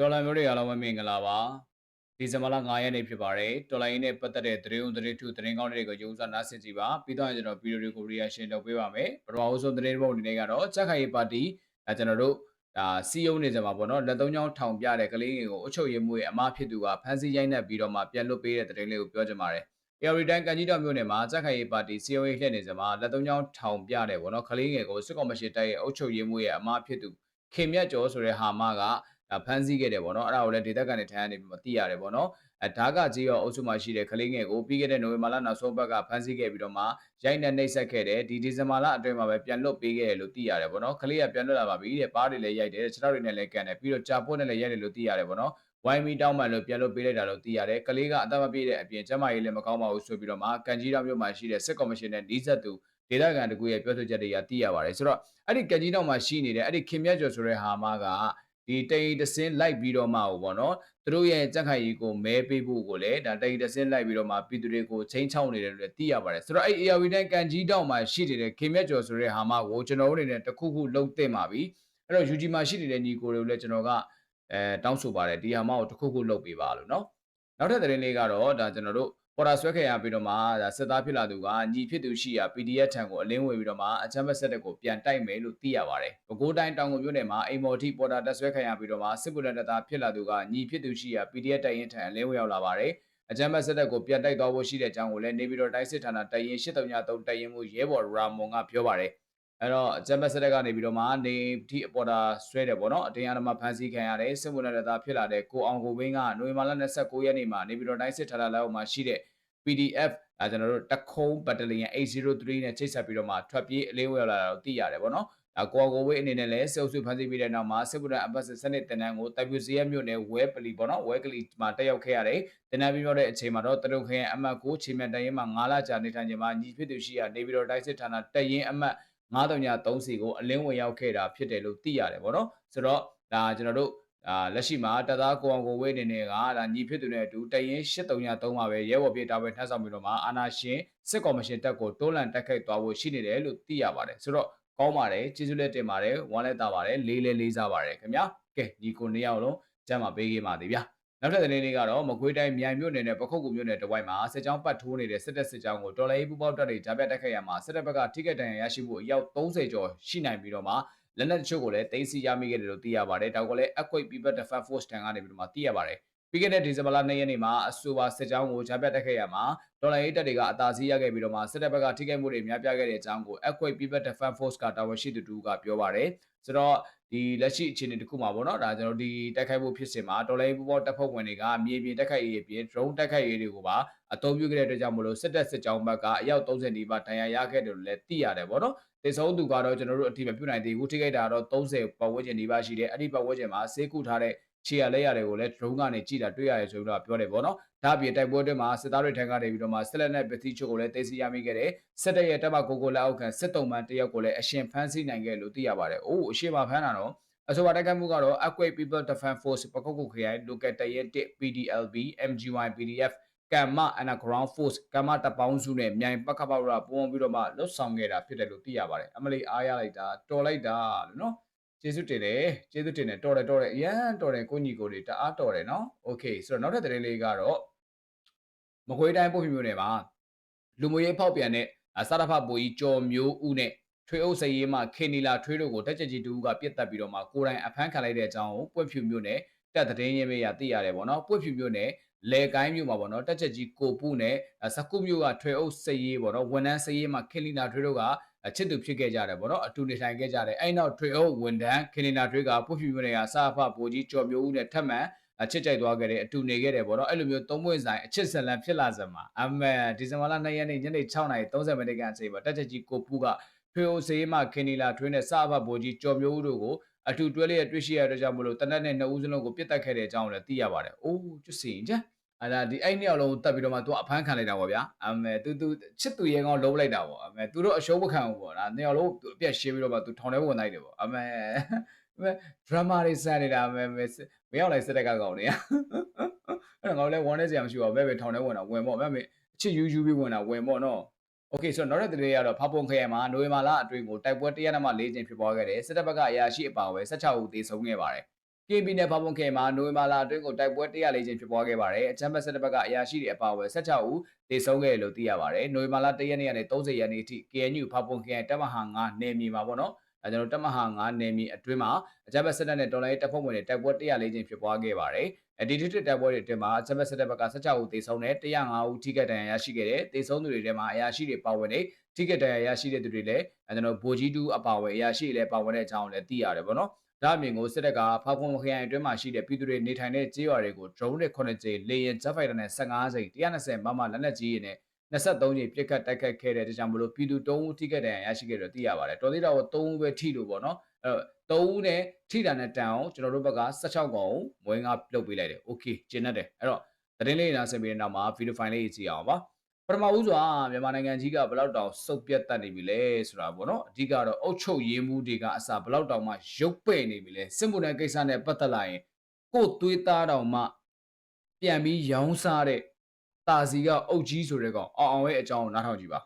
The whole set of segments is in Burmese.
ဒေါ်လာမျိုးတွေအားလုံးပဲမင်္ဂလာပါဒီဇင်ဘာလ9ရက်နေ့ဖြစ်ပါတယ်ဒေါ်လာရင်းနဲ့ပတ်သက်တဲ့သတင်းဦးသတင်းထုသတင်းကောင်းတွေကိုရုံးစားနားဆင်ကြည့်ပါပြီးတော့ကျွန်တော်ဗီဒီယိုတွေကို reaction လုပ်ပေးပါမယ်ပထမအဆုံးသတင်းပုံအနေနဲ့ကတော့ချက်ခိုင်ရေးပါတီအဲကျွန်တော်တို့ဒါစီယုံနေကြမှာပေါ့နော်လက်သုံးချောင်းထောင်ပြတဲ့ကလေးငယ်ကိုအချုပ်ရည်မှုရဲ့အမဖြစ်သူကဖမ်းဆီးရိုက်နှက်ပြီးတော့မှပြန်လွတ်ပေးတဲ့သတင်းလေးကိုပြောချင်ပါတယ်။ AR တိုင်းကန်ကြီးတော်မြို့နယ်မှာချက်ခိုင်ရေးပါတီစီယုံရေးလှည့်နေကြမှာလက်သုံးချောင်းထောင်ပြတဲ့ပေါ့နော်ကလေးငယ်ကိုစစ်ကောင်မရှင်တိုက်ရဲ့အုပ်ချုပ်ရေးမှုရဲ့အမဖြစ်သူခင်မြတ်ကျော်ဆိုတဲ့ဟာမကဒါ ဖမ်းဆီးခဲ့တယ်ပေါ့နော်အဲ့ဒါကိုလည်းဒေသခံတွေထမ်းရနေပြီးမသိရတယ်ပေါ့နော်အဲဓာကကြီးရောအုပ်စုမှာရှိတဲ့ကလေးငယ်ကိုပြီးခဲ့တဲ့နိုဝင်ဘာလနောက်ဆုံးပတ်ကဖမ်းဆီးခဲ့ပြီးတော့မှရိုက်နှက်နှိပ်စက်ခဲ့တယ်ဒီဒီဇင်ဘာလအတွင်းမှာပဲပြန်လွတ်ပေးခဲ့တယ်လို့သိရတယ်ပေါ့နော်ကလေးကပြန်လွတ်လာပါပြီတဲ့ပါးတွေလည်းရိုက်တယ်ခြေထောက်တွေနဲ့လည်းကန်တယ်ပြီးတော့ကြာပွက်နဲ့လည်းရိုက်တယ်လို့သိရတယ်ပေါ့နော်ဝိုင်းမီတောင်းမှန်လို့ပြန်လို့ပေးလိုက်တာလို့သိရတယ်ကလေးကအသက်မပြည့်တဲ့အပြင်ကျမကြီးလည်းမကောင်းပါဘူးဆိုပြီးတော့မှကန်ကြီးတောင်မြို့မှာရှိတဲ့စစ်ကော်မရှင်နဲ့နှီးဆက်သူဒေသခံတကူရဲ့ပြောဆိုချက်တွေကသိရပါတယ်ဆိုတော့အဲ့ဒီကန်ကြီးတောင်မှာရှိနေတဲ့အဲ့ဒီခင်မြတ်ကျော်ဆိုတဲ့ဟာမက ဒီတရီတစင်းလိုက်ပြီးတော့မှဟိုပေါ့နော်သူတို့ရဲ့ကြက်ခိုင်ရီကိုမဲပေးဖို့ကိုလည်းဒါတရီတစင်းလိုက်ပြီးတော့မှပြည်သူတွေကိုချိန်ချောင်းနေတယ်လို့လည်းသိရပါတယ်ဆိုတော့အဲ့ ARV တိုင်းကန်ကြီးတောင်မှာရှိနေတဲ့ခင်မြတ်ကျော်ဆိုတဲ့ဟာမကိုကျွန်တော်တို့အနေနဲ့တစ်ခုခုလုံသင့်ပါပြီအဲ့တော့ UG မှာရှိနေတဲ့ညီကိုတွေကိုလည်းကျွန်တော်ကအဲတောင်းဆိုပါတယ်ဒီဟာမကိုတစ်ခုခုလုံပေးပါလို့နော်နောက်ထပ်သတင်းလေးကတော့ဒါကျွန်တော်တို့ ပေါ်တာဆွဲခဲ့ရပြီးတော့မှဒါစစ်သားဖြစ်လာသူကညီဖြစ်သူရှိရာ PDF ထံကိုအလင်းဝင်ပြီးတော့မှအချမ်းဘက်ဆက်တဲ့ကိုပြန်တိုက်မယ်လို့သိရပါတယ်။ပဲခူးတိုင်းတောင်ကုန်မြို့နယ်မှာအိမ်မော်တီပေါ်တာတက်ဆွဲခံရပြီးတော့မှစစ်ဗိုလ်တပ်သားဖြစ်လာသူကညီဖြစ်သူရှိရာ PDF တိုက်ရင်ထံအလင်းဝင်ရောက်လာပါတယ်။အချမ်းဘက်ဆက်တဲ့ကိုပြန်တိုက်သွားဖို့ရှိတဲ့အကြောင်းကိုလည်းနေပြည်တော်တိုင်းစစ်ဌာနတိုက်ရင်83တိုက်ရင်မှုရဲဘော်ရာမွန်ကပြောပါတယ်။အဲ့တော့ဂျမ်ဘတ်စတက်ကနေပြီးတော့မှနေဒီအပေါ်တာဆွဲတယ်ပေါ့နော်အတင်းအဓမ္မဖမ်းဆီးခံရတယ်စစ်မှုနဲ့သားဖြစ်လာတဲ့ကိုအောင်ကိုဝင်းကနိုဝင်ဘာလ29ရက်နေ့မှာနေပြည်တော်တိုင်းစစ်ဌာနလောက်မှာရှိတဲ့ PDF အဲကျွန်တော်တို့တခုံးဘတ်တလီယန်803နဲ့ချိတ်ဆက်ပြီးတော့မှထွက်ပြေးအလေးဝယ်လာတာကိုသိရတယ်ပေါ့နော်အကောကိုဝေးအနေနဲ့လည်းစေုပ်စုဖန်ဆီးပြီးတဲ့နောက်မှာစစ်ဗုဒ္ဓအပတ်စနစ်တနန်းကို WCF မြို့နယ်ဝဲပလီပေါ့နော်ဝဲကလီမှာတက်ရောက်ခဲ့ရတယ်တနန်းပြီးပြောတဲ့အချိန်မှာတော့တရုတ်ခရင်အမှတ်ကိုချိန်မြတ်တရင်မှာ9လကြာနေထိုင်ခြင်းမှာညီဖြစ်သူရှိရနေပြီးတော့တိုက်စစ်ဌာနတက်ရင်အမှတ်9330စီကိုအလင်းဝင်ရောက်ခဲ့တာဖြစ်တယ်လို့သိရတယ်ပေါ့နော်ဆိုတော့ဒါကျွန်တော်တို့ အာလက်ရှိမှာတသားကိုအောင်ကိုဝေးနေနေကဒါညီဖြစ်သူနဲ့အတူတရင်8303မှာပဲရဲဘော်ပြေတာပဲထပ်ဆောင်ပြီးတော့မှအာနာရှင်စစ်ကော်မရှင်တက်ကိုတိုးလန်တက်ခိုက်သွားဖို့ရှိနေတယ်လို့သိရပါတယ်ဆိုတော့ကောင်းပါတယ်ကျေးဇူးလက်တင်ပါတယ်ဝမ်းလက်တာပါတယ်လေးလေးလေးစားပါတယ်ခင်ဗျာကဲညီကိုနေအောင်လုံးကျမ်းမှာပေးခဲ့ပါသေးဗျာနောက်ထပ်သတင်းလေးကတော့မကွေးတိုင်းမြိုင်မြို့နယ်နဲ့ပခုတ်ကူမြို့နယ်တဝိုက်မှာစစ်ကြောင်းပတ်ထိုးနေတဲ့စစ်တပ်စစ်ကြောင်းကိုတော်လိုင်းပူပေါက်တပ်တွေဂျာပြတ်တက်ခဲ့ရမှာစစ်တပ်ဘက်ကထိခိုက်ဒဏ်ရာရရှိမှုအယောက်30ကျော်ရှိနိုင်ပြီးတော့မှ လက်နက်တချို့ကိုလည်းတင်စီရမိခဲ့တယ်လို့သိရပါတယ်။ဒါကလည်း Equate People Defense Force တန်ကနေပြီးတော့မှသိရပါတယ်။ပြီးခဲ့တဲ့ဒီဇင်ဘာလ2ရက်နေ့မှာအဆိုပါစစ်ကြောင်းကိုဂျာပြတ်တက်ခဲ့ရမှာဒေါ်လာရေးတပ်တွေကအသာစီးရခဲ့ပြီးတော့မှစစ်တပ်ဘက်ကထိခိုက်မှုတွေများပြားခဲ့တဲ့အကြောင်းကို Equate People Defense Force ကတာဝန်ရှိသူတူကပြောပါတယ်။ဆိုတော့ဒီလက်ရှိအခြေအနေတစ်ခုမှာပေါ့နော်ဒါကျွန်တော်ဒီတိုက်ခိုက်မှုဖြစ်စဉ်မှာဒေါ်လာရေးပူပေါတပ်ဖွဲ့ဝင်တွေကမြေပြင်တိုက်ခိုက်ရေးအပြင် drone တိုက်ခိုက်ရေးတွေကိုပါအသုံးပြုခဲ့တဲ့အတွက်ကြောင့်မလို့စစ်တပ်စစ်ကြောင်းဘက်ကအယောက်30နီးပါးဒဏ်ရာရခဲ့တယ်လို့လည်းသိရတယ်ပေါ့နော် တေဆုံးသူကတော့ကျွန်တော်တို့အတိမပြုတ်နိုင်သေးဘူးထိခိုက်တာတော့30ပတ်ဝန်းကျင်နီးပါးရှိတယ်အဲ့ဒီပတ်ဝန်းကျင်မှာဆေးကုထားတဲ့ခြေရလက်ရတယ်ကိုလည်း drone ကနေကြည့်တာတွေ့ရတယ်ဆိုပြီးတော့ပြောတယ်ပေါ့နော်ဒါအပြင်တိုက်ပွဲအတွင်းမှာစစ်သားတွေထံကနေပြီးတော့မှဆက်လက်နဲ့ပစ္စည်းချို့ကိုလည်းသိသိရမိခဲ့တယ်စစ်တပ်ရဲ့တပ်မကိုကိုလက်အောက်ခံစစ်တုံးမှန်တယောက်ကိုလည်းအရှင်ဖမ်းဆီးနိုင်ခဲ့လို့သိရပါတယ်အိုးအရှင်မဖမ်းတာတော့အဆိုပါတိုက်ခိုက်မှုကတော့ Equate People Defense Force ပကုတ်ကုခရိုင် local တရဲ 1 PDLB MGY PDF ကမ္မ underground force ကမ္မတပေါင်းစုနဲ့မြိုင်ပကပရပုံပြီးတော့မှလှုပ်ဆောင်ခဲ့တာဖြစ်တယ်လို့သိရပါတယ်အမလီအားရလိုက်တာတော်လိုက်တာလို့နော်ကျေးဇူးတင်တယ်ကျေးဇူးတင်တယ်တော်တယ်တော်တယ်အရန်တော်တယ်ကိုညီကိုတွေတအားတော်တယ်နော်โอเคဆိုတော့နောက်ထပ်သတင်းလေးကတော့မကွေးတိုင်းပို့ပြမျိုးနယ်မှာလူမျိုးရေးဖောက်ပြန်တဲ့စရဖပူကြီးကျော်မျိုးဦးနဲ့ထွေအုပ်စရေးမှခေနီလာထွေးတို့ကိုတက်ကြကြီးတူကပြစ်တက်ပြီးတော့မှကိုယ်တိုင်အဖမ်းခံလိုက်တဲ့အကြောင်းကိုပွင့်ဖြူမျိုးနဲ့ တက်တဲ့ရင်းမေးရသိရတယ်ပေါ့နော်ပွင့်ဖြူမျိုးနဲ့လေကိုင်းမြို့မှာပေါ့နော်တက်ချက်ကြီးကိုပူနဲ့စကုမြို့ကထွေအုပ်စရေးပေါ့နော်ဝန်ထမ်းစရေးမှာခင်လီနာထွေးတို့ကချစ်သူဖြစ်ခဲ့ကြတယ်ပေါ့နော်အတူနေထိုင်ခဲ့ကြတယ်အဲ့နောက်ထွေအုပ်ဝန်ထမ်းခင်လီနာထွေးကပုဖြူမြို့နယ်ကစာဖဘိုကြီးကျော်မျိုးဦးနဲ့ထပ်မံအချစ်ကြိုက်သွားခဲ့တယ်အတူနေခဲ့တယ်ပေါ့နော်အဲ့လိုမျိုးသုံးပွင့်ဆိုင်အချစ်ဇလန်ဖြစ်လာစမှာအမေဒီဇင်ဘာလ2ရက်နေ့ညနေ6:30မိနစ်ခန့်အချိန်မှာတက်ချက်ကြီးကိုပူကထွေအုပ်စရေးမှာခင်လီလာထွေးနဲ့စာဖဘိုကြီးကျော်မျိုးဦးတို့ကို အထူးတွဲလျက်တွေ့ရှိရတဲ့ကြောင့်မလို့တနက်နဲ့နှစ်ဦးစလုံးကိုပြစ်တက်ခဲ့တဲ့အကြောင်းကိုလည်းသိရပါတယ်။အိုးကျွတ်စင်ကြအဲ့ဒါဒီအဲ့နှစ်ယောက်လုံးတက်ပြီးတော့မှသူကအဖမ်းခံလိုက်တာပေါ့ဗျာအမေသူသူချစ်သူရဲကောင်လုံးလိုက်တာပေါ့အမေသူတို့အရှုံးမခံဘူးပေါ့ဒါနှစ်ယောက်လုံးအပြက်ရှင်းပြီးတော့မှသူထောင်ထဲဝင်လိုက်တယ်ပေါ့အမေမဲဒရမာတွေစနေတာမဲမဲမရောက်လိုက်စတဲ့ကကောင်တွေအဲ့တော့ငါတို့လည်းဝမ်းနေစရာမရှိပါဘူးမဲပဲထောင်ထဲဝင်တာဝင်ပေါ့မဲမဲအချစ်ယူးယူးပြီးဝင်တာဝင်ပေါ့နော် โอเคဆိုတော့နောက်တဲ့တရေကတော့ဖပုံခရိုင်မှာနိုဝင်ဘာလအတွင်းကိုတိုက်ပွဲ104ကျင်းဖြစ်ပွားခဲ့တယ်စစ်တပ်ဘက်ကအရာရှိအပါအဝင်16ဦးသေဆုံးခဲ့ပါတယ် KB နဲ့ဘာပွန်ခေမှာနိုဝင်ဘာလအတွင်းကိုတိုက်ပွဲ104ချင်းဖြစ်ပွားခဲ့ပါတယ်အချမ်းဘတ်စစ်တပ်ဘက်ကအရာရှိတွေအပါအဝင်16ဦးတေဆုံးခဲ့တယ်လို့သိရပါတယ်နိုဝင်ဘာလ1ရက်နေ့ကနေ30ရက်နေ့အထိ KNU ဘာပွန်ခေတပ်မဟာ9နယ်မြေမှာပေါ့နော်အဲကျွန်တော်တပ်မဟာ9နယ်မြေအတွင်းမှာအချမ်းဘတ်စစ်တပ်နဲ့တော်လိုင်းတပ်ဖွဲ့ဝင်တွေတိုက်ပွဲ104ချင်းဖြစ်ပွားခဲ့ပါတယ် အဲဒီတစ်တစ်တိုက်ပွဲတွေအတွင်းမှာအချမ်းဘတ်စစ်တပ်ဘက်က16ဦးတေဆုံးတယ်105ဦးထိခိုက်ဒဏ်ရာရရှိခဲ့တယ်တေဆုံးသူတွေထဲမှာအရာရှိတွေပါဝင်တယ်ထိခိုက်ဒဏ်ရာရရှိတဲ့သူတွေလည်းအဲကျွန်တော်ဗိုလ်ကြီးတူအပါအဝင်အရာရှိတွေလည်းပါဝင်တဲ့အကြောင်းလည်းသိရတယ်ပေါ့နော်ဒါအပြင်ကိုစစ်တပ်ကဖောက်ခွန်ခရိုင်အတွင်းမှာရှိတဲ့ပြည်သူတွေနေထိုင်တဲ့ကျေးရွာတွေကို drone နဲ့9ကြိမ်လေယာဉ် jet fighter နဲ့15ကြိမ်120မမလက်နက်ကြီးတွေနဲ့23ကြိမ်ပစ်ခတ်တိုက်ခတ်ခဲ့တဲ့တကြောင်မလို့ပြည်သူ3ဦးထိခိုက်ဒဏ်ရာရရှိခဲ့တယ်သိရပါတယ်တော်သေးတာကို3ဦးပဲထိလို့ပေါ့နော် အဲ့တော့3ဦးနဲ့ထိတာနဲ့တန်အောင်ကျွန်တော်တို့ဘက်က16កောင်မွေးငါပြုတ်ပေးလိုက်တယ် okay ကျင်းတတ်တယ်အဲ့တော့သတင်းလေးနားဆင်ပြီးတဲ့နောက်မှာ video file လေးကြည့်အောင်ပါပထမဦးစွာမြန်မာနိုင်ငံကြီးကဘယ်လောက်တောင်စုပ်ပြတ်တတ်နေပြီလဲဆိုတာပေါ့နော်အဓိကတော့အုတ်ချုပ်ရေးမှုတွေကအစာဘယ်လောက်တောင်မှရုပ်ပဲ့နေပြီလဲစစ်မှုထမ်းကိစ္စနဲ့ပတ်သက်လာရင်ကို့သွေးသားတောင်မှပြန်ပြီးရောင်းစားတဲ့တာစီကအုတ်ကြီးဆိုတဲ့ကောင်အောင်အောင်ရဲ့အကြောင်းကိုနားထောင်ကြည့်ပါ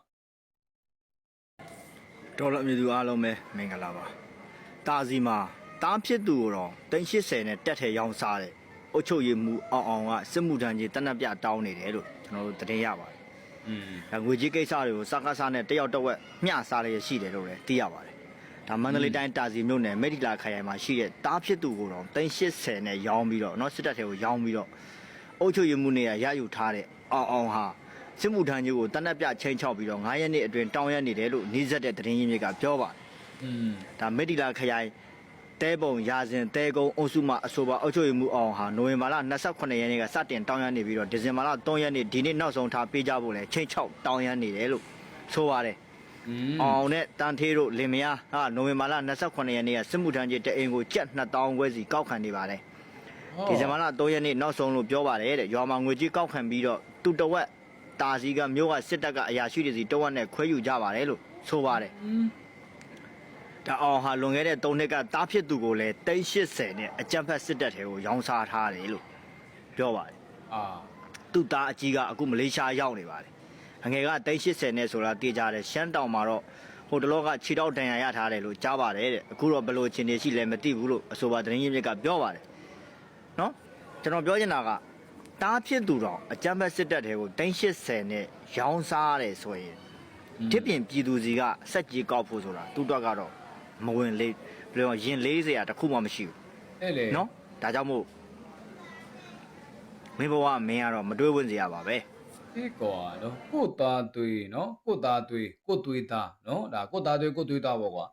တော်လအမျိုးသူအားလုံးပဲမင်္ဂလာပါ တာစီမှာတားဖြစ်သူကိုတော့380နဲ့တက်ထဲရောင်းစားတယ်အုတ်ချုပ်ရည်မူအောင်အောင်ကစစ်မှုထမ်းကြီးတနက်ပြတောင်းနေတယ်လို့ကျွန်တော်တို့သတင်းရပါတယ် อืม ဒါငွေကြီးကိစ္စတွေကိုစကားစားနဲ့တယောက်တစ်ဝက်မျှစားရရှိတယ်လို့လည်းသိရပါတယ်ဒါမန္တလေးတိုင်းတာစီမြို့နယ်မေဒီလာခရိုင်မှာရှိတဲ့တားဖြစ်သူကိုတော့380နဲ့ရောင်းပြီးတော့เนาะစစ်တပ်ထဲကိုရောင်းပြီးတော့အုတ်ချုပ်ရည်မူနေရရယူထားတဲ့အောင်အောင်ဟာစစ်မှုထမ်းကြီးကိုတနက်ပြချင်းချောက်ပြီးတော့9ရက်နေ့အတွင်းတောင်းရနေတယ်လို့နှီးစက်တဲ့သတင်းရင်းမြစ်ကပြောပါတယ် อืม ဒါမက်ဒီလာခရိုင်တဲပုံရာစင်တဲကုန်းအုပ်စုမှအဆိုပါအုပ်ချုပ်ရေးမှုအောင်ဟာနိုဝင်ဘာလ28ရက်နေ့ကစတင်တောင်းရနေပြီးတော့ဒီဇင်ဘာလ3ရက်နေ့ဒီနေ့နောက်ဆုံးထားပေးကြဖို့လဲချိန်ချောက်တောင်းရနေတယ်လို့ဆိုပါတယ် อืม အောင်နဲ့တန်သေးတို့လင်မယားဟာနိုဝင်ဘာလ28ရက်နေ့ကစစ်မှုထမ်းကြီးတအိမ်ကိုကျပ်2000ခွဲစီကောက်ခံနေပါတယ်ဒီဇင်ဘာလ3ရက်နေ့နောက်ဆုံးလို့ပြောပါတယ်တဲ့ရွာမှာငွေကြီးကောက်ခံပြီးတော့သူတဝက်တာစီကမြို့ကစစ်တပ်ကအရာရှိတွေစီတဝက်နဲ့ခွဲယူကြပါတယ်လို့ဆိုပါတယ် อืม ဒါအောင်ဟာလွန်ခဲ့တဲ့၃နှစ်ကတားဖြစ်သူကိုလည်း380နဲ့အကြမ်းဖက်စစ်တပ်ထဲကိုရောင်းစားထားတယ်လို့ပြောပါတယ်အာသူ့သားအကြီးကအခုမလေးရှားရောက်နေပါတယ်အငယ်က380နဲ့ဆိုတာတေးကြတယ်ရှမ်းတောင်မှာတော့ဟိုတလောကခြေတော့တန်ရာရထားတယ်လို့ကြားပါတယ်တဲ့အခုတော့ဘယ်လိုအခြေအနေရှိလဲမသိဘူးလို့အဆိုပါသတင်းရင်းမြစ်ကပြောပါတယ်နော်ကျွန်တော်ပြောချင်တာကတားဖြစ်သူတော့အကြမ်းဖက်စစ်တပ်ထဲကို380နဲ့ရောင်းစားရတယ်ဆိုရင်တစ်ပြင်ပြည်သူစီကစက်ကြီးကောက်ဖို့ဆိုတာသူ့တော့ကတော့ မဝင်လေးဘယ်လိုရင်လေးစရာတစ်ခုမှမရှိဘူးအဲ့လေနော်ဒါကြောင့်မို့မင်းဘဝမင်းကတော့မတွေးဝင်စရာပါပဲအေးကွာနော်ကိုသားသွေးနော်ကိုသားသွေးကိုသွေးသားနော်ဒါကိုသားသွေးကိုသွေးသားပေါ့ကွာ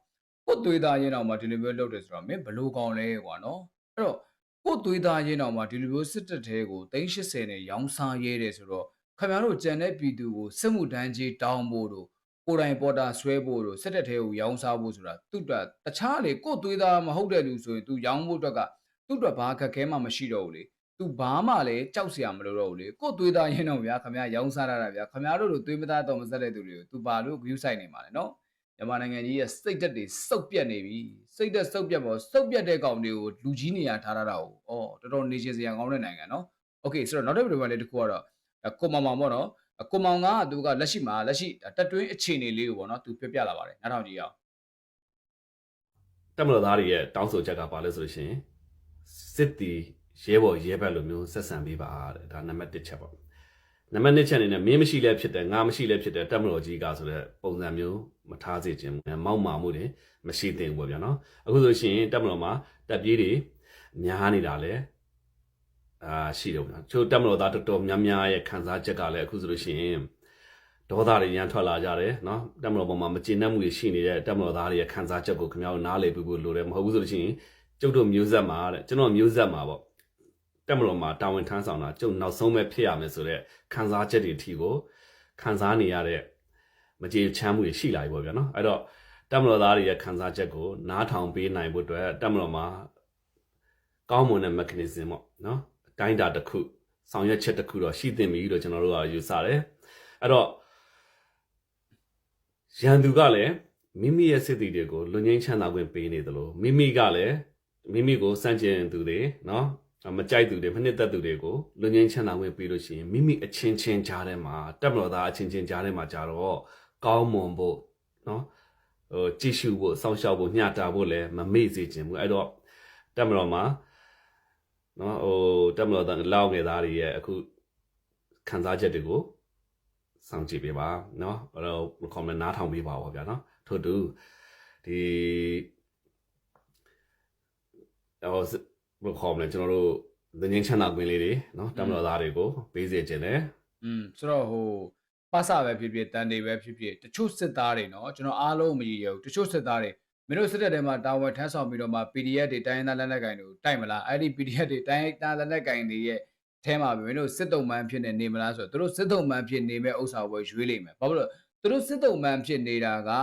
ကိုသွေးသားရင်တော့မှဒီလိုမျိုးလုပ်တယ်ဆိုတော့မင်းဘလို့ကောင်းလဲကွာနော်အဲ့တော့ကိုသွေးသားရင်တော့မှဒီလိုမျိုးစစ်တပ်သေးကို380နဲ့ရောင်းစားရဲတယ်ဆိုတော့ခင်ဗျားတို့ကြံတဲ့ပြည်သူကိုစစ်မှုတန်းကြီးတောင်းဖို့တို့ ကိုယ်တိုင်ပေါ်တာဆွဲဖို့တို့စစ်တပ်သေးကိုရောင်းစားဖို့ဆိုတာသူ့အတွက်တခြားလေကို့သွေးသားမဟုတ်တဲ့လူဆိုရင် तू ရောင်းဖို့အတွက်ကသူ့အတွက်ဘာခက်ခဲမှမရှိတော့ဘူးလေ သူဘာမှလည်းကြောက်စရာမလိုတော့ဘူးလေကို့သွေးသားရင်းတော့ဗျာခမရရောင်းစားရတာဗျာခမရတို့လိုသွေးမသားတော့မဆက်တဲ့သူတွေကိုသူဘာလို့ view ဆိုင်နေမှာလဲနော်မြန်မာနိုင်ငံကြီးရဲ့စိတ်သက်တွေစုပ်ပြတ်နေပြီစိတ်သက်စုပ်ပြတ်ပေါ်စုပ်ပြတ်တဲ့ကောင်တွေကိုလူကြီးနေရထားရတာကိုဩတော်တော်နေချင်းစရာကောင်းတဲ့နိုင်ငံနော်โอเคဆိုတော့နောက်တစ်ဗီဒီယိုလေးတစ်ခုကတော့ကိုမောင်မောင်ပေါ့နော် ကိုမောင်ကသူကလက်ရှိမှာလက်ရှိတက်တွင်းအခြေအနေလေးကိုပေါ့နော်သူပြပြလာပါတယ်နားထောင်ကြည့်အောင်တက်မတော်သားတွေရဲ့တောင်းဆိုချက်ကဘာလဲဆိုလို့ရှိရင်စစ်တီရဲဘော်ရဲဘက်လိုမျိုးဆက်ဆံပေးပါတဲ့ဒါနံပါတ်1ချက်ပေါ့နံပါတ်2ချက်အနေနဲ့မင်းမရှိလဲဖြစ်တယ်ငါမရှိလဲဖြစ်တယ်တက်မတော်ကြီးကဆိုတဲ့ပုံစံမျိုးမထားစေခြင်းမောက်မာမှုတွေမရှိသင့်ဘူးဗျာနော်အခုဆိုရှင်တက်မတော်မှာတက်ပြေးတွေများနေတာလဲ အာရှိတယ်ဗျာချို့တက်မတော်သားတော်တော်များများရဲ့ခံစားချက်ကလည်းအခုဆိုလို့ရှိရင်ဒေါသတွေရန်ထွက်လာကြတယ်နော်တက်မတော်ပေါ်မှာမကျေနပ်မှုတွေရှိနေတဲ့တက်မတော်သားတွေရဲ့ခံစားချက်ကိုခင်ဗျားတို့နားလည်ပြီးဖို့လိုတယ်မဟုတ်ဘူးဆိုလို့ရှိရင်ကျုပ်တို့မျိုးဆက်မှာတဲ့ကျွန်တော်မျိုးဆက်မှာပေါ့တက်မတော်မှာတာဝန်ထမ်းဆောင်တာကျုပ်နောက်ဆုံးပဲဖြစ်ရမယ်ဆိုတော့ခံစားချက်တွေအထိကိုခံစားနေရတဲ့မကျေချမ်းမှုတွေရှိလာပြီပေါ့ဗျာနော်အဲ့တော့တက်မတော်သားတွေရဲ့ခံစားချက်ကိုနားထောင်ပေးနိုင်ဖို့အတွက်တက်မတော်မှာကောင်းမွန်တဲ့ mechanism ပေါ့နော်အ တိုင်းအတာတစ်ခုဆောင်ရွက်ချက်တစ်ခုတော့ရှိသင့်ပြီလို့ကျွန်တော်တို့ကယူဆတယ်အဲ့တော့ရန်သူကလည်းမိမိရဲ့စစ်တီတွေကိုလွန်ငင်းချမ်းသာခွင့်ပေးနေသလိုမိမိကလည်းမိမိကိုစန့်ကျင်သူတွေနော်မကြိုက်သူတွေမနှစ်သက်သူတွေကိုလွန်ငင်းချမ်းသာခွင့်ပေးလို့ရှိရင်မိမိအချင်းချင်းကြားထဲမှာတက်မတော်သားအချင်းချင်းကြားထဲမှာကြတော့ကောင်းမွန်ဖို့နော်ဟိုကြည့်ရှုဖို့စောင့်ရှောက်ဖို့ညှတာဖို့လည်းမမေ့စေချင်ဘူးအဲ့တော့တက်မတော်မှာ နော်ဟိုတက်မလို့တန်လောက်ငယ်သားတွေရဲ့အခုခံစားချက်တွေကိုစောင့်ကြည့်ပေးပါနော်အဲ့တော့ဘယ်ခေါ်မလဲနားထောင်ပေးပါပေါ့ဗျာနော်ထို့တူဒီဟိုစဘယ်ခေါ်မလဲကျွန်တော်တို့သငင်းချမ်းသာခွင့်လေးတွေနော်တက်မလို့သားတွေကိုပေးစေခြင်းတယ် อืมဆိုတော့ဟိုပါစပဲဖြစ်ဖြစ်တန်တွေပဲဖြစ်ဖြစ်တချို့စစ်သားတွေเนาะကျွန်တော်အားလုံးမကြည့်ရဘူးတချို့စစ်သားတွေ မင်းတို့စစ်တပ်ထဲမှာတာဝန်ထမ်းဆောင်ပြီးတော့မှ PDF တွေတိုင်းရင်းသားလက်နက်ကိုင်တွေကိုတိုက်မလားအဲ့ဒီ PDF တွေတိုင်းရင်းသားလက်နက်ကိုင်တွေရဲ့အဲထဲမှာပဲမင်းတို့စစ်တုံးမှန်ဖြစ်နေနေမလားဆိုတော့သူတို့စစ်တုံးမှန်ဖြစ်နေမဲ့ဥစ္စာကိုပဲရွေးလိမ့်မယ်ဘာဖြစ်လို့လဲသူတို့စစ်တုံးမှန်ဖြစ်နေတာကဒါ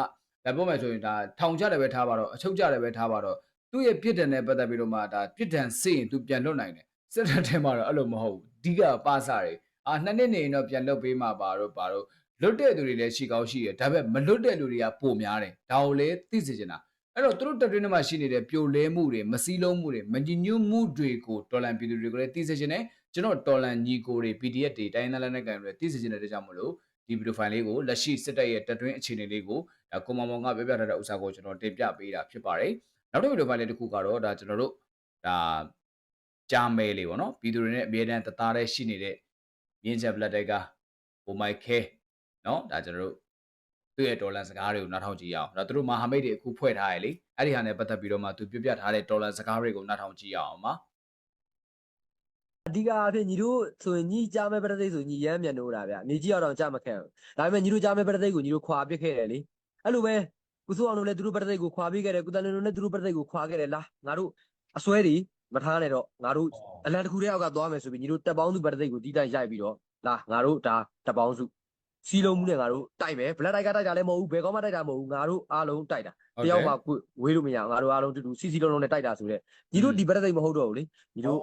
ပြောမယ်ဆိုရင်ဒါထောင်ကြတယ်ပဲထားပါတော့အချုပ်ကြတယ်ပဲထားပါတော့သူ့ရဲ့ပြစ်ဒဏ်နဲ့ပတ်သက်ပြီးတော့မှဒါပြစ်ဒဏ်စေရင်သူပြန်လွတ်နိုင်တယ်စစ်တပ်ထဲမှာတော့အဲ့လိုမဟုတ်ဘူးအဓိကပါစတွေအာနှစ်နှစ်နေရင်တော့ပြန်လွတ်ပေးမှာပါတော့ပါတော့လွတ်တဲ့သူတွေလည်းရှိကောင်းရှိတယ်ဒါပေမဲ့မလွတ်တဲ့လူတွေကပိုများတယ်ဒါကိုလည်းသိစေချင်တာ အဲ့တော့သူတို့တက်တွင်းထဲမှာရှိနေတဲ့ပြိုလဲမှုတွေမစည်းလုံးမှုတွေမညီညွတ်မှုတွေကိုတော်လန်ပြည်သူတွေကိုလည်းသိစေချင်တယ်ကျွန်တော်တော်လန်ညီကိုတွေ PDF တွေတိုင်းသားလက်နက်ကိုင်တွေသိစေချင်တဲ့ကြောင့်မလို့ဒီဗီဒီယိုဖိုင်လေးကိုလက်ရှိစစ်တပ်ရဲ့တက်တွင်းအခြေအနေလေးကိုဒါကိုမောင်မောင်ကပြောပြထားတဲ့ဥစ္စာကိုကျွန်တော်တင်ပြပေးတာဖြစ်ပါတယ်နောက်တစ်ဗီဒီယိုဖိုင်လေးတစ်ခုကတော့ဒါကျွန်တော်တို့ဒါကြားမဲလေးပေါ့နော်ပြည်သူတွေနဲ့အမြဲတမ်းတသားတည်းရှိနေတဲ့မြင်းချက်ဘလက်တက်ကဟိုမိုက်ခဲနော်ဒါကျွန်တော်တို့ သူ့ရဲ့ဒေါ်လာစကားတွေကိုနားထောင်ကြည့်ရအောင်ဒါသူတို့မဟာမိတ်တွေအခုဖွဲ့ထားရလေအဲ့ဒီဟာနဲ့ပတ်သက်ပြီးတော့မှသူပြပြထားတဲ့ဒေါ်လာစကားတွေကိုနားထောင်ကြည့်ရအောင်ပါအဓိကအဖြစ်ညီတို့ဆိုရင်ညီကြားမဲ့ပရသိတ်ဆိုညီရမ်းမြန်လို့တာဗျမြေကြီးအောင်ကြမခန့်ဘူးဒါပေမဲ့ညီတို့ကြားမဲ့ပရသိတ်ကိုညီတို့ခွာပစ်ခဲ့တယ်လေအဲ့လိုပဲကုစုအောင်တို့လည်းသူတို့ပရသိတ်ကိုခွာပစ်ခဲ့တယ်ကုတန်လင်းတို့လည်းသူတို့ပရသိတ်ကိုခွာခဲ့တယ်လားငါတို့အစွဲတွေမထားနဲ့တော့ငါတို့အလံတစ်ခုတည်းအောက်ကသွားမယ်ဆိုပြီးညီတို့တက်ပေါင်းစုပရသိတ်ကိုတီးတိုင်ရိုက်ပြီးတော့လာငါတို့ဒါတက်ပေါင်းစု စီလုံးမှုနဲ့ငါတို့တိုက်မယ်ဘလက်တိုက်ကတိုက်တာလည်းမဟုတ်ဘူးဘယ်ကောမှတိုက်တာမဟုတ်ဘူးငါတို့အားလုံးတိုက်တာဟုတ်တယောက်မှကိုဝေးလို့မရအောင်ငါတို့အားလုံးတူတူစီစီလုံးလုံးနဲ့တိုက်တာဆိုတဲ့ညီတို့ဒီပရသိတ်မဟုတ်တော့ဘူးလေညီတို့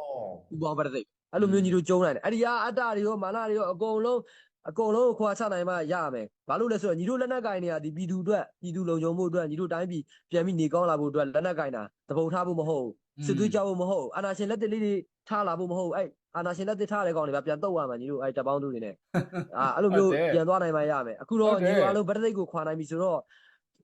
ပူပေါင်းပရသိတ်အဲ့လိုမျိုးညီတို့ကျုံးနိုင်တယ်အဲ့ဒီကအတ္တတွေရောမာနတွေရောအကုန်လုံးအကုန်လုံးကိုခွာချနိုင်မှရမယ်ဘာလို့လဲဆိုတော့ညီတို့လက်နက်ကင်တွေကဒီပြည်သူအတွက်ပြည်သူလုံခြုံမှုအတွက်ညီတို့တိုင်းပြည်ပြန်ပြီးနေကောင်းလာဖို့အတွက်လက်နက်ကင်တာတပုံထားဖို့မဟုတ်ဘူး စစ်သွေးကြောက်ဖို့မဟုတ်ဘူးအာနာရှင်လက်တစ်လေးတွေထားလာဖို့မဟုတ်ဘူးအဲ့အာနာရှင်လက်တစ်ထားတဲ့ကောင်တွေကပြန်တော့ရမှာညီတို့အဲ့တပ်ပေါင်းသူတွေနဲ့အာအဲ့လိုမျိုးပြန်သွားနိုင်မှရမယ်အခုတော့ညီတို့အားလုံးပရသိတ်ကိုခွာနိုင်ပြီဆိုတော့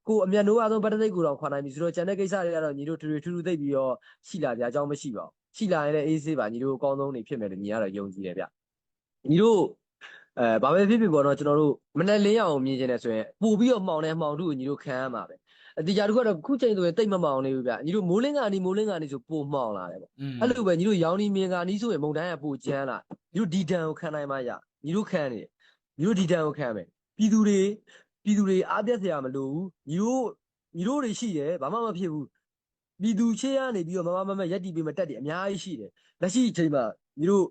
ကိုအမျက်နှိုးအားဆုံးပရသိတ်ကိုတော့ခွာနိုင်ပြီဆိုတော့ကျန်တဲ့ကိစ္စတွေကတော့ညီတို့ထူထူထူထူသိပ်ပြီးတော့ရှိလာကြအကြောင်းမရှိပါဘူးရှိလာရင်လည်းအေးဆေးပါညီတို့အကောင်းဆုံးနေဖြစ်မယ်လို့ညီကတော့ယုံကြည်တယ်ဗျညီတို့အဲဘာပဲဖြစ်ဖြစ်ပေါ့နော်ကျွန်တော်တို့မနဲ့လင်းရအောင်မြင်ကျင်တယ်ဆိုရင်ပို့ပြီးတော့မှောင်တဲ့မှောင်ထုကိုညီတို့ခံရမှာပဲ အတိအကျတစ်ခုကတော့ခုချိန်ဆိုရင်တိတ်မမှောင်နေဘူးဗျညီတို့မိုးလင်းကနေမိုးလင်းကနေဆိုပို့မှောင်လာတယ်ပေါ့အဲ့လိုပဲညီတို့ရောင်းနီမြင်ကနီးဆိုရင်မုံတိုင်းကပို့ကျန်းလာညီတို့ဒီတန်ကိုခံနိုင်မှရညီတို့ခံနေတယ်ညီတို့ဒီတန်ကိုခံမယ်ပြည်သူတွေပြည်သူတွေအားပြက်စရာမလိုဘူးညီတို့ညီတို့တွေရှိတယ်ဘာမှမဖြစ်ဘူးပြည်သူချေရနေပြီးတော့မမမမရက်တီပေးမတက်တယ်အများကြီးရှိတယ်လက်ရှိအချိန်မှာညီတို့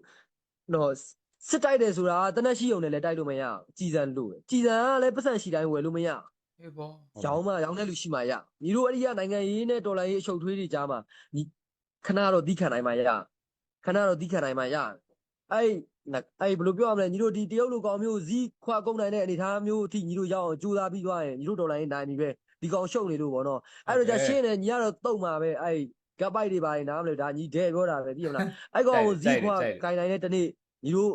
တော့စစ်တိုက်တယ်ဆိုတာတနက်ရှိုံနဲ့လည်းတိုက်လို့မရအောင်ကြည်စံလို့ကြည်စံကလည်းပတ်စံရှိတိုင်းဝယ်လို့မရအောင် ဟေးပေါ့ရောင်းမှရောင်းတဲ့လူရှိမှရညီတို့အဲ့ဒီကနိုင်ငံရေးနဲ့ဒေါ်လာရေးအရှုပ်ထွေးတွေကြားမှာညီခဏတော့ဒီခံနိုင်မှရခဏတော့ဒီခံနိုင်မှရအဲ့အဲ့ဘယ်လိုပြောရမလဲညီတို့ဒီတရုတ်လူကောင်မျိုးဇီးခွာကုန်နိုင်တဲ့အနေအထားမျိုးအထိညီတို့ရောက်အောင်ကြိုးစားပြီးသွားရင်ညီတို့ဒေါ်လာရေးနိုင်ပြီပဲဒီကောင်ရှုပ်နေလို့ပေါ့နော်အဲ့တော့じゃရှင်းနေညီကတော့တုံမှာပဲအဲ့ကပ်ပိုက်တွေပါနေနားမလို့ဒါညီဒဲပြောတာပဲသိရမလားအဲ့ကောင်ကိုဇီးခွာကင်နိုင်တဲ့တနေ့ညီတို့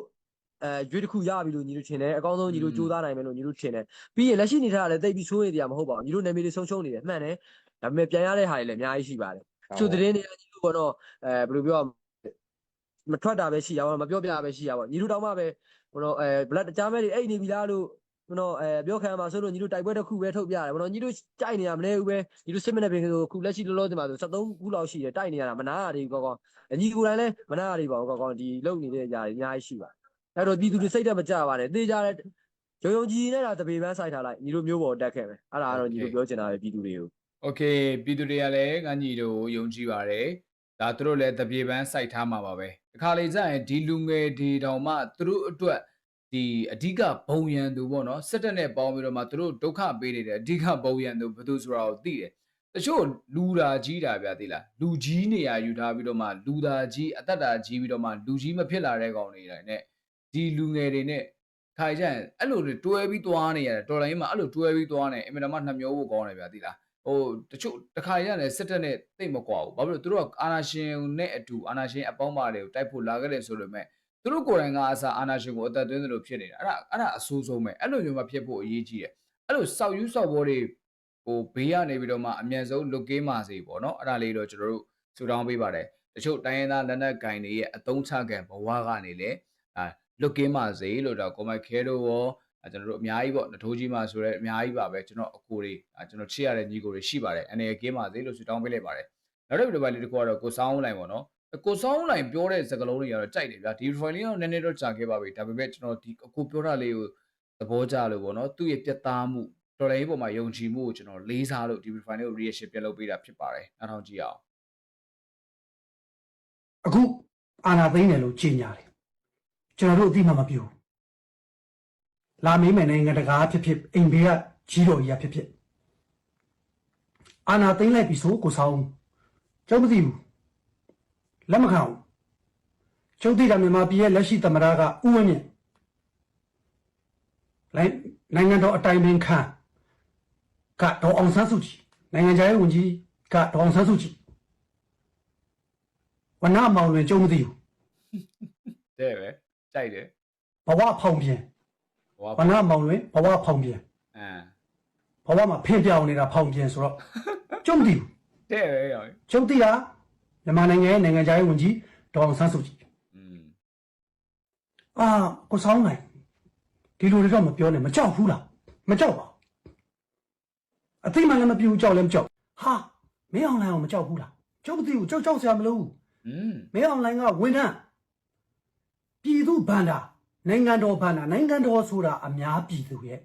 အဲရွေးတစ်ခုရပြီလို့ညီတို့ထင်တယ်အကောင်းဆုံးညီတို့ကြိုးစားနိုင်မယ်လို့ညီတို့ထင်တယ်ပြီးရင်လက်ရှိနေထားတာလည်းတိတ်ပြီးဆိုးနေတရားမဟုတ်ပါဘူးညီတို့နာမည်တွေဆုံးရှုံးနေတယ်မှန်တယ်ဒါပေမဲ့ပြန်ရတဲ့ဟာတွေလည်းအများကြီးရှိပါတယ်ချို့သတင်းတွေကညီတို့ကတော့အဲဘယ်လိုပြောမထွက်တာပဲရှိရပါတော့မပြောပြတာပဲရှိရပါတော့ညီတို့တောင်မှပဲဘယ်လိုအဲဘလက်တကြားမဲတွေအိတ်နေပြီလားလို့ကျွန်တော်အဲပြောခံမှာဆိုလို့ညီတို့တိုက်ပွဲတစ်ခုပဲထုတ်ပြရတယ်ဘောနော်ညီတို့ကြိုက်နေရမလဲဘူးပဲညီတို့စစ်မနဲ့ပင်ဆိုခုလက်ရှိလောလောဆယ်မှာဆို73ခုလောက်ရှိတယ်တိုက်နေရတာမနာရတွေကောကောညီကိုယ်တိုင်လည်းမနာရတွေပါဘူးကောကောဒီလုံနေတဲ့အရာတွေအများကြီးရှိပါ အဲ့တော့ပြည်သူတွေစိတ်တက်မကြပါနဲ့သေကြတဲ့ရုံရုံကြီးနဲ့တာတပေပန်းစိုက်ထားလိုက်ညီတို့မျိုးပေါ်တက်ခဲ့မယ်အဲ့ဒါကတော့ညီတို့ပြောချင်တာပဲပြည်သူတွေကို โอเคပြည်သူတွေကလည်းငန်းကြီးတို့ယုံကြည်ပါတယ်ဒါသူတို့လည်းတပြေပန်းစိုက်ထားမှာပါပဲဒီခါလေးကျရင်ဒီလူငယ်ဒီတောင်မှသူတို့အတွက်ဒီအဓိကဘုံရန်သူပေါ့နော်စစ်တပ်နဲ့ပေါင်းပြီးတော့မှသူတို့ဒုက္ခပေးနေတယ်အဓိကဘုံရန်သူဘယ်သူဆိုတာကိုသိတယ်တချို့လူတာကြီးတာဗျာသိလားလူကြီးနေရာယူထားပြီးတော့မှလူတာကြီးအသက်တာကြီးပြီးတော့မှလူကြီးမဖြစ်လာတဲ့ကောင်တွေနဲ့ ဒီလူငယ်တွေနဲ့ခိုင်ကြရင်အဲ့လိုတွေတွဲပြီးသွားနေရတယ်တော်လိုင်းမှာအဲ့လိုတွဲပြီးသွားနေအင်မတန်မှနှမျောဖို့ကောင်းတယ်ဗျာသိလားဟိုတချို့တစ်ခါရရတယ်စစ်တပ်နဲ့တိတ်မကွာဘူးဘာဖြစ်လို့သူတို့ကအာနာရှင်နဲ့အတူအာနာရှင်အပေါင်းပါတွေကိုတိုက်ဖို့လာခဲ့တယ်ဆိုလို့မဲ့သူတို့ကိုယ်တိုင်ကအစားအာနာရှင်ကိုအသက်သွင်းသလိုဖြစ်နေတာအဲ့ဒါအဲ့ဒါအဆိုးဆုံးပဲအဲ့လိုမျိုးမှဖြစ်ဖို့အရေးကြီးတယ်အဲ့လိုစောက်ယူစောက်ဘောတွေဟိုဘေးကနေပြီးတော့မှအမြန်ဆုံးလွတ်ကင်းပါစေပေါ့နော်အဲ့ဒါလေးတော့ကျွန်တော်တို့ဆူတောင်းပေးပါတယ်တချို့တိုင်းရင်းသားလက်နက်ကင်တွေရဲ့အသုံးချကံဘဝကနေလေအာ လွတ်ကင်းပါစေလို့တော့ကိုမိုက်ခဲတို့ရောအဲကျွန်တော်တို့အများကြီးပေါ့နထိုးကြီးမှာဆိုရဲအများကြီးပါပဲကျွန်တော်အကိုတွေအဲကျွန်တော်ချစ်ရတဲ့ညီကိုတွေရှိပါတယ်အနေကင်းပါစေလို့ဆုတောင်းပေးလိုက်ပါတယ်နောက်တစ်ဗီဒီယိုပိုင်းလေးတစ်ခုကတော့ကိုစောင်းလိုက်ပေါ့နော်ကိုစောင်းလိုက်ပြောတဲ့စကားလုံးတွေကတော့ကြိုက်တယ်ဗျာဒီ file လေးကတော့နည်းနည်းတော့ကြာခဲ့ပါပြီဒါပေမဲ့ကျွန်တော်ဒီအခုပြောတာလေးကိုသဘောကျလို့ပေါ့နော်သူ့ရဲ့ပြတ်သားမှုတော်လိုင်းပေါ်မှာယုံကြည်မှုကိုကျွန်တော်လေးစားလို့ဒီ file လေးကို reaction ပြန်လုပ်ပေးတာဖြစ်ပါတယ်နောက်ထောင်ကြည့်အောင်အခုအာနာသိမ့်တယ်လို့ကြေညာတယ် ကျွန်တော်တို့အတိမမပြူလာမေးမယ်နိုင်ငံတကာဖြစ်ဖြစ်အိမ်ဘေးကကြီးတော်ကြီးကဖြစ်ဖြစ်အာနာသိမ့်လိုက်ပြီဆိုကိုဆောင်ကျောင်းမသိဘူးလက်မခံဘူးကျောင်းသိတာမြန်မာပြည်ရဲ့လက်ရှိသမ္မတကဥဝင်းမြင့်လိုက်နိုင်ငံတော်အတိုင်ပင်ခံကတော့အောင်ဆန်းစုကြည်နိုင်ငံခြားရေးဝန်ကြီးကတော့အောင်ဆန်းစုကြည်ဝနမောင်လွင်ကျုံမသိဘူးတဲ့ပဲ ကြိုက်တယ် ဘဝဖောင်ပြင်း ဟော ဝနမောင်လွင်ဘဝဖောင်ပြင်း အမ် ဘဝမှာဖင်ပြောင်နေတာဖောင်ပြင်းဆိုတော့ကျုံမသိဘူး တဲ့ပဲရော ကျုံသိတာမြန်မာနိုင်ငံရဲ့နိုင်ငံခြားရေးဝန်ကြီးဒေါအောင်ဆန်းစုကြည် อืม အာကိုဆောင်နိုင်ဒီလိုတွေတော့မပြောနဲ့မကြောက်ဘူးလားမကြောက်ပါဘူးအသိမှလည်းမပြူကြောက်လည်းမကြောက်ဟာမင်းအောင်လိုင်းအောင်မကြောက်ဘူးလားကျုံမသိဘူးကြောက်ကြောက်စရာမလိုဘူး อืม မင်းအောင်လိုင်းကဝန်ထမ်း ပြည်သူဘန္တာနိုင်ငံတော်ဘန္တာနိုင်ငံတော်ဆိုတာအများပြည်သူရဲ့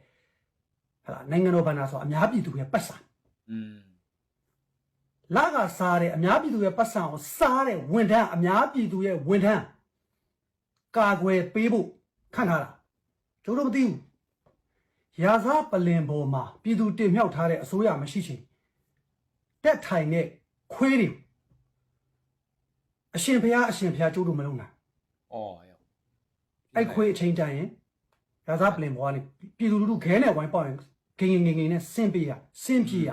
ဟဲ့လားနိုင်ငံတော်ဘန္တာဆိုတာအများပြည်သူရဲ့ပတ်စံอืมလာကစားတဲ့အများပြည်သူရဲ့ပတ်စံကိုစားတဲ့ဝန်ထမ်းအများပြည်သူရဲ့ဝန်ထမ်းကာကွယ်ပေးဖို့ခန့်ထားတာကျိုးတော့မသိဘူးရာဇပလင်ပေါ်မှာပြည်သူတင်မြှောက်ထားတဲ့အစိုးရမရှိချင်တက်ထိုင်တဲ့ခွေးတွေအရှင်ဖះအရှင်ဖះကျိုးတို့မလုံးနိုင်ဩရ အဲ့ခွေးအချိန်တန်ရင်ရာဇပလင်ပေါ်ကနေပြည်သူလူထုခဲနဲ့ဝိုင်းပေါက်ရင်ဂင်ဂင်ဂင်ဂင်နဲ့ဆင်းပေးရဆင်းပြေးရ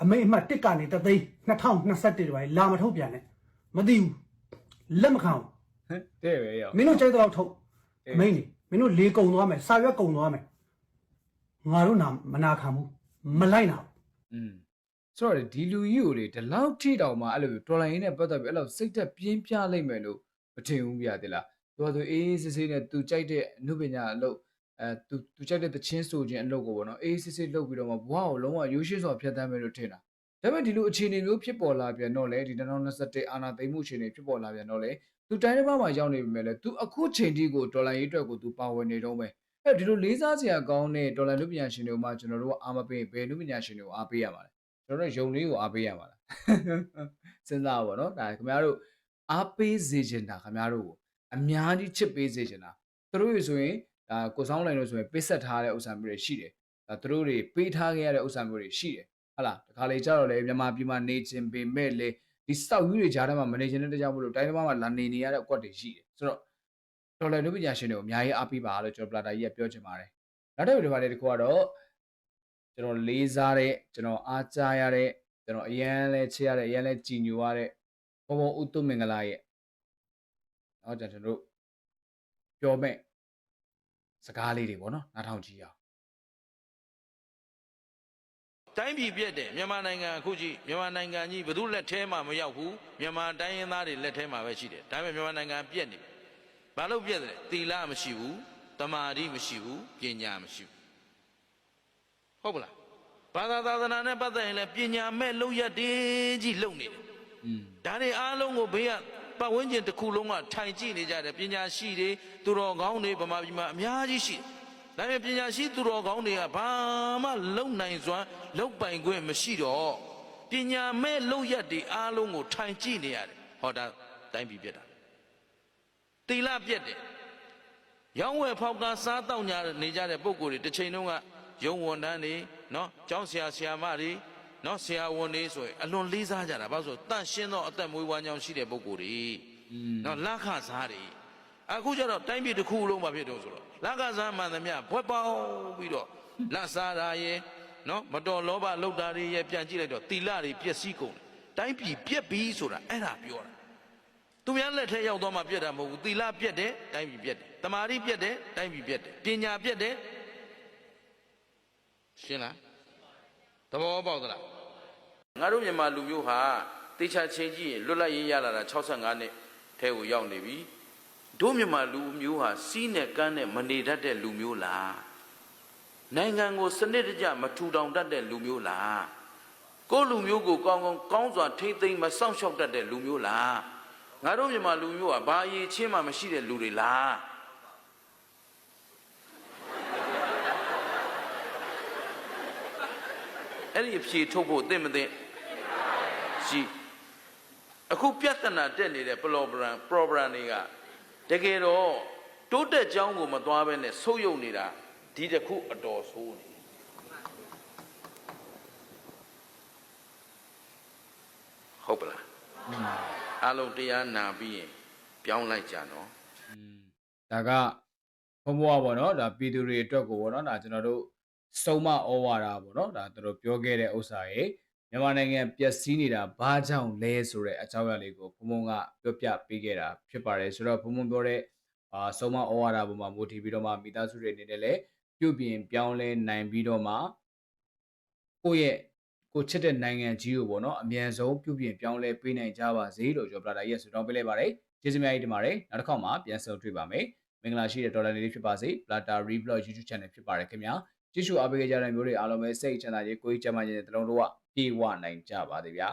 အမေအမှတ်တစ်ကနေတသိန်း2021တွေပါလာမထုတ်ပြန်နဲ့မသိဘူးလက်မခံဘူးတဲ့ပဲရောမင်းတို့ကြိုက်တော့ထုတ်အမိန်နေမင်းတို့လေကုံသွားမယ်စာရွက်ကုံသွားမယ်ငါတို့နာမနာခံဘူးမလိုက်နာဘူးอืมဆိုတော့ဒီလူကြီးကိုလေဒီလောက်ထိတောင်မှအဲ့လိုတော်လိုင်းရင်းနဲ့ပတ်သက်ပြီးအဲ့လိုစိတ်သက်ပြင်းပြလိုက်မယ်လို့မထင်ဘူးပြတယ်လား သူကသူအေးအေးဆေးဆေးနဲ့သူကြိုက်တဲ့အနုပညာအလုပ်အဲသူသူကြိုက်တဲ့သချင်းဆိုခြင်းအလုပ်ကိုပေါ့နော်အေးအေးဆေးဆေးလုပ်ပြီးတော့မှဘဝကိုလုံးဝရိုးရှင်းစွာဖျက်ဆီးမယ်လို့ထင်တာဒါပေမဲ့ဒီလိုအခြေအနေမျိုးဖြစ်ပေါ်လာပြန်တော့လေဒီ2021အာဏာသိမ်းမှုအခြေအနေဖြစ်ပေါ်လာပြန်တော့လေသူတိုင်းတစ်ပါးမှာရောက်နေပြီမဲ့လေသူအခုချိန်ထိကိုတော်လိုင်းရေးအတွက်ကိုသူပါဝင်နေတော့မယ်အဲ့ဒီလိုလေးစားစရာကောင်းတဲ့တော်လိုင်းလူပညာရှင်တွေကိုမှကျွန်တော်တို့ကအားမပေးဘယ်လူပညာရှင်တွေကိုအားပေးရမှာလဲကျွန်တော်တို့ယုံလေးကိုအားပေးရမှာလားစဉ်းစားပါတော့ဒါခင်ဗျားတို့အားပေးစေချင်တာခင်ဗျားတို့ကို အများကြီးချစ်ပေးစေချင်တာသူတို့တွေဆိုရင်ဒါကိုစောင်းလိုင်းလို့ဆိုရင်ပေးဆက်ထားတဲ့ဥစ္စာမျိုးတွေရှိတယ်ဒါသူတို့တွေပေးထားခဲ့ရတဲ့ဥစ္စာမျိုးတွေရှိတယ်ဟုတ်လားဒီခါလေကြတော့လေမြန်မာပြည်မှာနေခြင်းပေမဲ့လေဒီစောက်ယူတွေကြားထဲမှာမနေခြင်းတဲ့တရားမလို့တိုင်းတစ်ပါးမှာလာနေနေရတဲ့အကွက်တွေရှိတယ်ဆိုတော့တော်လည်းလူပညာရှင်တွေကိုအများကြီးအားပေးပါလို့ကျွန်တော်ပလာတာကြီးကပြောချင်ပါတယ်နောက်တစ်ခုဒီပါလေဒီခုကတော့ကျွန်တော်လေးစားတဲ့ကျွန်တော်အားကြရတဲ့ကျွန်တော်အရန်လဲချစ်ရတဲ့အရန်လဲကြည်ညိုရတဲ့ဘုံဘုံဥတုမင်္ဂလာရဲ့ เนาะကျွန်တော်တို့ပြောမဲ့စကားလေးတွေပေါ့နော်နားထောင်ကြည့်အောင် တိုင်းပြည်ပြက်တယ်မြန်မာနိုင်ငံအခုကြည့်မြန်မာနိုင်ငံကြီးဘယ်သူလက်ထဲမှာမရောက်ဘူးမြန်မာတိုင်းရင်းသားတွေလက်ထဲမှာပဲရှိတယ်ဒါပေမဲ့မြန်မာနိုင်ငံပြက်နေပြီဘာလို့ပြက်တယ်သီလမရှိဘူးတမာတိမရှိဘူးပညာမရှိဘူးဟုတ်ပလားဘာသာသာသနာနဲ့ပတ်သက်ရင်လည်းပညာမဲ့လုံရက်တည်းကြီးလုံနေတယ် อืม ဒါတွေအားလုံးကိုဘေးက ပတ်ဝန်းကျင်တစ်ခုလုံးကထိုင်ကြည့်နေကြတယ်ပညာရှိတွေသူတော်ကောင်းတွေဗမာပြည်မှာအများကြီးရှိတယ်ဒါပေမဲ့ပညာရှိသူတော်ကောင်းတွေကဘာမှလုံနိုင်စွမ်းလုံပိုင်ခွင့်မရှိတော့ပညာမဲ့လုံရက်တွေအားလုံးကိုထိုင်ကြည့်နေရတယ်ဟောဒါတိုင်းပြည်ပြက်တာတိလပြက်တယ်ရောင်းဝယ်ဖောက်ကားစားတောက်ညာနေကြတဲ့ပုံကိုယ်တွေတစ်ချိန်လုံးကရုံဝန်တန်းတွေနော်ကျောင်းဆရာဆရာမတွေ နော်ဆရာဝန်လေးဆိုရင်အလွန်လေးစားကြတာဘာလို့ဆိုတန့်ရှင်းသောအသက်မွေးဝမ်းကြောင်းရှိတဲ့ပုဂ္ဂိုလ်တွေอืมနော်လက်ခစားတွေအခုကျတော့တိုင်းပြည်တစ်ခုလုံးမှာဖြစ်တော့ဆိုတော့လက်ခစားမှန်သမျှဘွက်ပေါင်းပြီးတော့လက်စားတာရဲ့နော်မတော်လောဘလောက်တာတွေရဲ့ပြန်ကြည့်လိုက်တော့တီလတွေပျက်စီးကုန်တယ်တိုင်းပြည်ပြက်ပြီးဆိုတာအဲ့ဒါပြောတာသူများလက်ထဲရောက်တော့မှပြက်တာမဟုတ်ဘူးတီလပြက်တယ်တိုင်းပြည်ပြက်တယ်တမာရီပြက်တယ်တိုင်းပြည်ပြက်တယ်ပညာပြက်တယ်ရှင်းလားသဘောပေါက်သလား ငါတို့မြန်မာလူမျိုးဟာသတေချာချင်းကြည့်ရင်လွတ်လပ်ရေးရလာတာ65နှစ်ထဲကိုရောက်နေပြီတို့မြန်မာလူမျိုးဟာစီးနဲ့ကမ်းနဲ့မနေတတ်တဲ့လူမျိုးလားနိုင်ငံကိုစနစ်တကျမထူထောင်တတ်တဲ့လူမျိုးလားကိုယ့်လူမျိုးကိုကောင်းကောင်းကောင်းစွာထိမ့်သိမ်းမစောင့်ရှောက်တတ်တဲ့လူမျိုးလားငါတို့မြန်မာလူမျိုးကဘာအရေးချင်းမှမရှိတဲ့လူတွေလားအဲ့ဒီအဖြေထုတ်ဖို့သိမသိ ရှိအခုပြဿနာတက်နေတဲ့ program program တွေကတကယ်တော့တိုးတက်ကြောင်းကိုမသွားဘဲနဲ့ဆုပ်ယုပ်နေတာဒီတစ်ခုအတော်ဆိုးနေဟုတ်ပလားအားလုံးတရားနာပြီးရင်ပြောင်းလိုက်ကြနော်อืมဒါကဘုံဘွားပေါ့နော်ဒါပြည်သူတွေအတွက်ကိုပေါ့နော်ဒါကျွန်တော်တို့စုံမဩဝါဒပေါ့နော်ဒါသူတို့ပြောခဲ့တဲ့ဥစ္စာရေ မြန်မာနိုင်ငံပျက်စီးနေတာဘာကြောင့်လဲဆိုတဲ့အကြောင်းအရာလေးကိုဘုံဘုံကပြောပြပေးခဲ့တာဖြစ်ပါတယ်ဆိုတော့ဘုံဘုံပြောတဲ့အာစုံမဩဝါဒပေါ်မှာမူတည်ပြီးတော့မှမိသားစုတွေအနေနဲ့လည်းပြုပြင်ပြောင်းလဲနိုင်ပြီးတော့မှကိုယ့်ရဲ့ကိုချစ်တဲ့နိုင်ငံကြီးကိုပေါ့နော်အမြန်ဆုံးပြုပြင်ပြောင်းလဲပေးနိုင်ကြပါစေလို့ကျွန်တော်ပလာတာရဲ့ဆုတောင်းပေးလိုက်ပါတယ်ကျေးဇူးများကြီးတင်ပါတယ်နောက်တစ်ခေါက်မှာပြန်ဆုံတွေ့ပါမယ်မင်္ဂလာရှိတဲ့ဒေါ်လာလေးဖြစ်ပါစေ Plata Reblog YouTube Channel ဖြစ်ပါတယ်ခင်ဗျာကြည့်ရှုအားပေးကြတဲ့မျိုးတွေအားလုံးပဲစိတ်ချမ်းသာခြင်းကိုယ်ကြီးကျန်းမာခြင်းတွေတလုံးတော့ ပြေဝနိုင်ကြပါသေးဗျာ